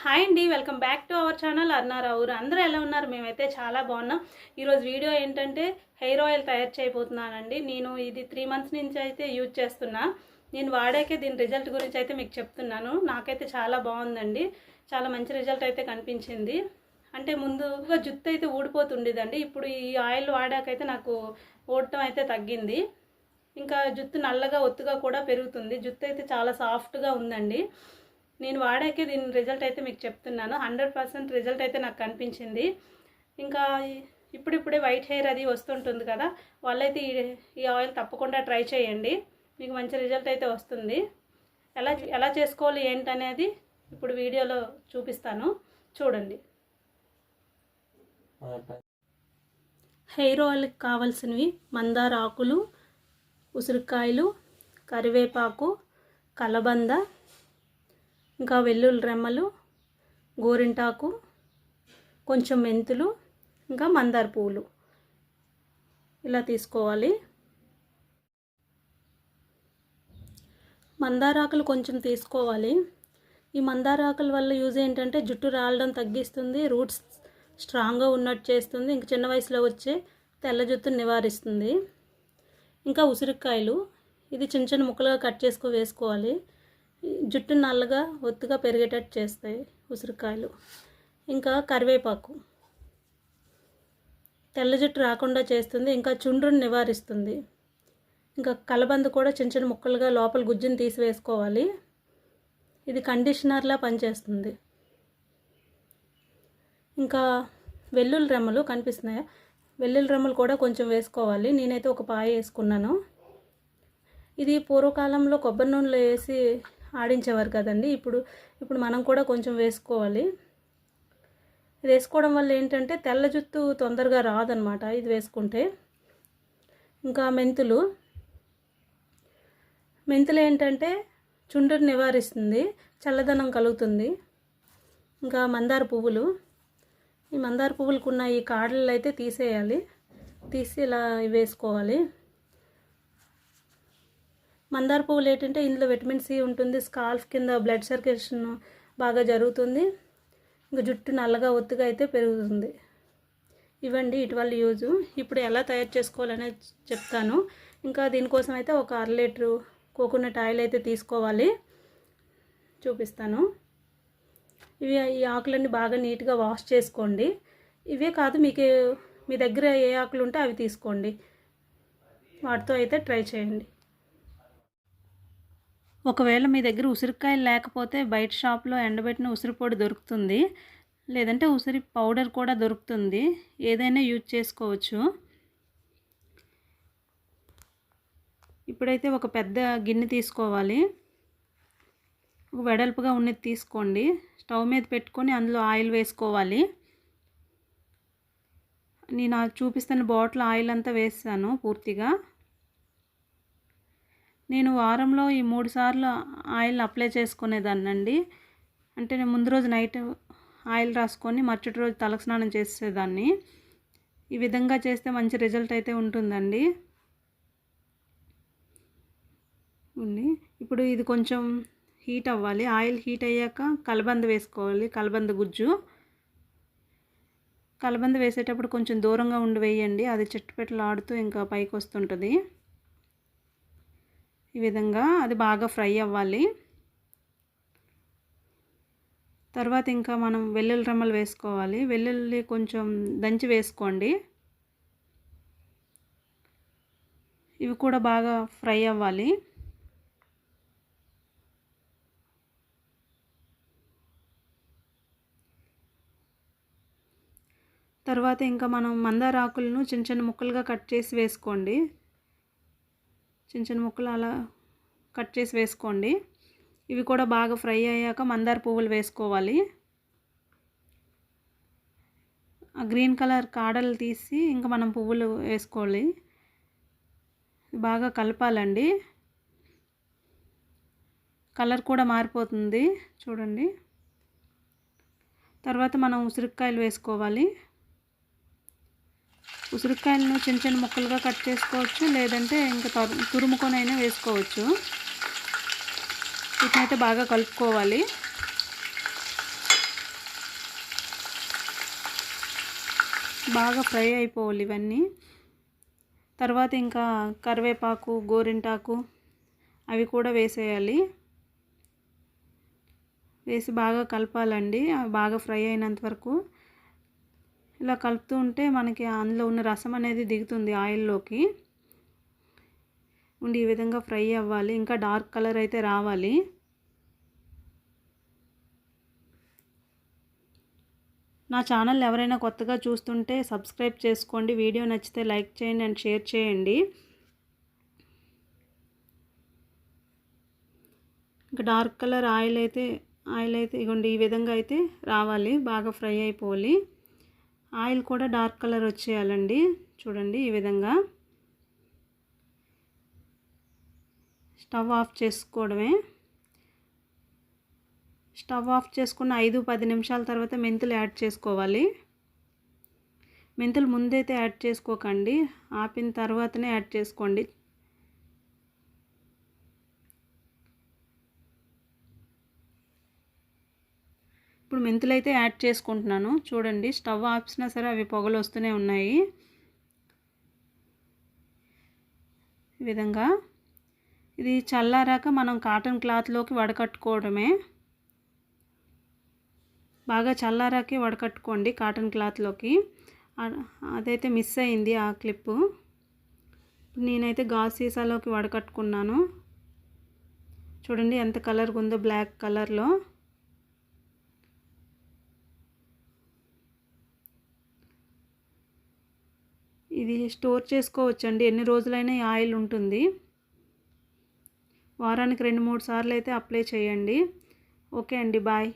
Hi అండి welcome back to our channel అన్నారావురు అందరూ ఎలా ఉన్నారు? మేమైతే చాలా బాగున్నాం. ఈరోజు వీడియో ఏంటంటే హెయిర్ ఆయిల్ తయారు చేయబోతున్నానండి. నేను ఇది త్రీ మంత్స్ నుంచి అయితే యూజ్ చేస్తున్నా. నేను వాడాకే దీని రిజల్ట్ గురించి అయితే మీకు చెప్తున్నాను. నాకైతే చాలా బాగుందండి. చాలా మంచి రిజల్ట్ అయితే కనిపించింది. అంటే ముందుగా జుత్తు అయితే ఊడిపోతుండేదండి. ఇప్పుడు ఈ ఆయిల్ వాడాకైతే నాకు ఊడటం అయితే తగ్గింది. ఇంకా జుత్తు నల్లగా ఒత్తుగా కూడా పెరుగుతుంది. జుత్తు అయితే చాలా సాఫ్ట్గా ఉందండి. నేను వాడాకే దీని రిజల్ట్ అయితే మీకు చెప్తున్నాను. హండ్రెడ్ పర్సెంట్ రిజల్ట్ అయితే నాకు కనిపించింది. ఇంకా ఇప్పుడిప్పుడే వైట్ హెయిర్ అది వస్తుంటుంది కదా వాళ్ళైతే ఈ ఈ ఆయిల్ తప్పకుండా ట్రై చేయండి. మీకు మంచి రిజల్ట్ అయితే వస్తుంది. ఎలా ఎలా చేసుకోవాలి ఏంటనేది ఇప్పుడు వీడియోలో చూపిస్తాను. చూడండి. హెయిర్ ఆయిల్కి కావాల్సినవి మందార ఆకులు ఉసిరికాయలు కరివేపాకు కలబంద ఇంకా వెల్లుల్లి రెమ్మలు గోరింటాకు కొంచెం మెంతులు ఇంకా మందార పువ్వులు. ఇలా తీసుకోవాలి. మందారాకులు కొంచెం తీసుకోవాలి. ఈ మందారాకుల వల్ల యూజ్ ఏంటంటే జుట్టు రాలడం తగ్గిస్తుంది రూట్స్ స్ట్రాంగ్గా ఉన్నట్టు చేస్తుంది ఇంక చిన్న వయసులో వచ్చే తెల్ల జుట్టును నివారిస్తుంది. ఇంకా ఉసిరికాయలు ఇది చిన్న చిన్న ముక్కలుగా కట్ చేసుకు వేసుకోవాలి. జుట్టు నల్లగా ఒత్తుగా పెరిగేటట్టు చేస్తాయి ఉసిరికాయలు. ఇంకా కరివేపాకు. తెల్ల జుట్టు రాకుండా చేస్తుంది ఇంకా చుండ్రుని నివారిస్తుంది. ఇంకా కలబంద కూడా చిన్న చిన్న ముక్కలుగా లోపల గుజ్జుని తీసి వేసుకోవాలి ఇది కండిషనర్లా పనిచేస్తుంది. ఇంకా వెల్లుల్లి రెమ్మలు కనిపిస్తున్నాయా? వెల్లుల్లి రెమ్మలు కూడా కొంచెం వేసుకోవాలి. నేనైతే ఒక పాయ వేసుకున్నాను. ఇది పూర్వకాలంలో కొబ్బరి నూనెలో వేసి ఆడించేవారు కదండి. ఇప్పుడు ఇప్పుడు మనం కూడా కొంచెం వేసుకోవాలి. ఇది వేసుకోవడం వల్ల ఏంటంటే తెల్ల జుత్తు తొందరగా రాదనమాట ఇది వేసుకుంటే. ఇంకా మెంతులు. మెంతులు ఏంటంటే చుండ్రుని నివారిస్తుంది చల్లదనం కలుగుతుంది. ఇంకా మందార పువ్వులు. ఈ మందార పువ్వులకు ఉన్న ఈ కాడలు అయితే తీసేయాలి. తీసి ఇలా వేసుకోవాలి. మందార పువ్వులు ఏంటంటే ఇందులో విటమిన్ సి ఉంటుంది స్కాల్ఫ్ కింద బ్లడ్ సర్క్యులేషన్ బాగా జరుగుతుంది. ఇంకా జుట్టు నల్లగా ఒత్తుగా అయితే పెరుగుతుంది. ఇవ్వండి ఇటీవల యూజు. ఇప్పుడు ఎలా తయారు చేసుకోవాలనేది చెప్తాను. ఇంకా దీనికోసం అయితే ఒక అర లీటరు కోకోనట్ ఆయిల్ అయితే తీసుకోవాలి. చూపిస్తాను. ఇవి ఈ ఆకులన్నీ బాగా నీట్గా వాష్ చేసుకోండి. ఇవే కాదు మీకు మీ దగ్గర ఏ ఆకులు ఉంటే అవి తీసుకోండి. వాటితో అయితే ట్రై చేయండి. ఒకవేళ మీ దగ్గర ఉసిరికాయలు లేకపోతే బయట షాప్లో ఎండబెట్టిన ఉసిరి పొడి దొరుకుతుంది. లేదంటే ఉసిరి పౌడర్ కూడా దొరుకుతుంది. ఏదైనా యూజ్ చేసుకోవచ్చు. ఇప్పుడైతే ఒక పెద్ద గిన్నె తీసుకోవాలి. ఒక వెడల్పుగా ఉన్నది తీసుకోండి. స్టవ్ మీద పెట్టుకొని అందులో ఆయిల్ వేసుకోవాలి. నేను చూపిస్తున్న బాటిల్ ఆయిల్ అంతా వేసాను పూర్తిగా. నేను వారంలో ఈ మూడు సార్లు ఆయిల్ అప్లై చేసుకునేదాన్నండి. అంటే నేను ముందు రోజు నైట్ ఆయిల్ రాసుకొని మరుసటి రోజు తలస్నానం చేసేదాన్ని. ఈ విధంగా చేస్తే మంచి రిజల్ట్ అయితే ఉంటుందండి. ఉంది. ఇప్పుడు ఇది కొంచెం హీట్ అవ్వాలి. ఆయిల్ హీట్ అయ్యాక కలబంద వేసుకోవాలి. కలబంద గుజ్జు. కలబంద వేసేటప్పుడు కొంచెం దూరంగా ఉండి వేయండి. అది చెట్టుపెట్టలు ఆడుతూ ఇంకా పైకి వస్తుంటుంది. ఈ విధంగా అది బాగా ఫ్రై అవ్వాలి. తర్వాత ఇంకా మనం వెల్లుల్లి రమ్మలు వేసుకోవాలి. వెల్లుల్లి కొంచెం దంచి వేసుకోండి. ఇవి కూడా బాగా ఫ్రై అవ్వాలి. తర్వాత ఇంకా మనం మందార ఆకులను చిన్న చిన్న ముక్కలుగా కట్ చేసి వేసుకోండి. చిన్న చిన్న ముక్కలు అలా కట్ చేసి వేసుకోండి. ఇవి కూడా బాగా ఫ్రై అయ్యాక మందార పువ్వులు వేసుకోవాలి. ఆ గ్రీన్ కలర్ కాడలు తీసి ఇంకా మనం పువ్వులు వేసుకోవాలి. బాగా కలపాలండి. కలర్ కూడా మారిపోతుంది. చూడండి. తర్వాత మనం ఉసిరికాయలు వేసుకోవాలి. ఉసిరికాయలను చిన్న చిన్న ముక్కలుగా కట్ చేసుకోవచ్చు. లేదంటే ఇంకా తురుముకొనైనా వేసుకోవచ్చు. వీటినైతే బాగా కలుపుకోవాలి. బాగా ఫ్రై అయిపోవాలి ఇవన్నీ. తర్వాత ఇంకా కరివేపాకు గోరింటాకు అవి కూడా వేసేయాలి. వేసి బాగా కలపాలండి. అవి బాగా ఫ్రై అయినంత వరకు. ఇలా కలుపుతూ ఉంటే మనకి అందులో ఉన్న రసం అనేది దిగుతుంది ఆయిల్లోకి. ఉండి ఈ విధంగా ఫ్రై అవ్వాలి. ఇంకా డార్క్ కలర్ అయితే రావాలి. నా ఛానల్ ఎవరైనా కొత్తగా చూస్తుంటే సబ్స్క్రైబ్ చేసుకోండి. వీడియో నచ్చితే లైక్ చేయండి అండ్ షేర్ చేయండి. ఇంకా డార్క్ కలర్ ఆయిల్ అయితే ఆయిల్ అయితే ఇగోండి ఈ విధంగా అయితే రావాలి. బాగా ఫ్రై అయిపోవాలి. ఆయిల్ కూడా డార్క్ కలర్ వచ్చేయాలండి. చూడండి ఈ విధంగా. స్టవ్ ఆఫ్ చేసుకోవడమే. స్టవ్ ఆఫ్ చేసుకున్న ఐదు పది నిమిషాల తర్వాత మెంతులు యాడ్ చేసుకోవాలి. మెంతులు ముందైతే యాడ్ చేసుకోకండి. ఆపిన తర్వాతనే యాడ్ చేసుకోండి. ఇప్పుడు మెంతులు అయితే యాడ్ చేసుకుంటున్నాను. చూడండి స్టవ్ ఆపిసినా సరే అవి పొగలు వస్తూనే ఉన్నాయి. ఈ విధంగా ఇది చల్లారాక మనం కాటన్ క్లాత్లోకి వడకట్టుకోవడమే. బాగా చల్లారాకే వడకట్టుకోండి కాటన్ క్లాత్లోకి. అదైతే మిస్ అయింది ఆ క్లిప్పు. నేనైతే గాజు సీసాలోకి వడకట్టుకున్నాను. చూడండి ఎంత కలర్గా ఉందో బ్లాక్ కలర్లో. ఇది స్టోర్ చేసుకోవచ్చండి. ఎన్ని రోజులైనా ఈ ఆయిల్ ఉంటుంది. వారానికి రెండు మూడు సార్లు అయితే అప్లై చేయండి. ఓకే అండి బాయ్.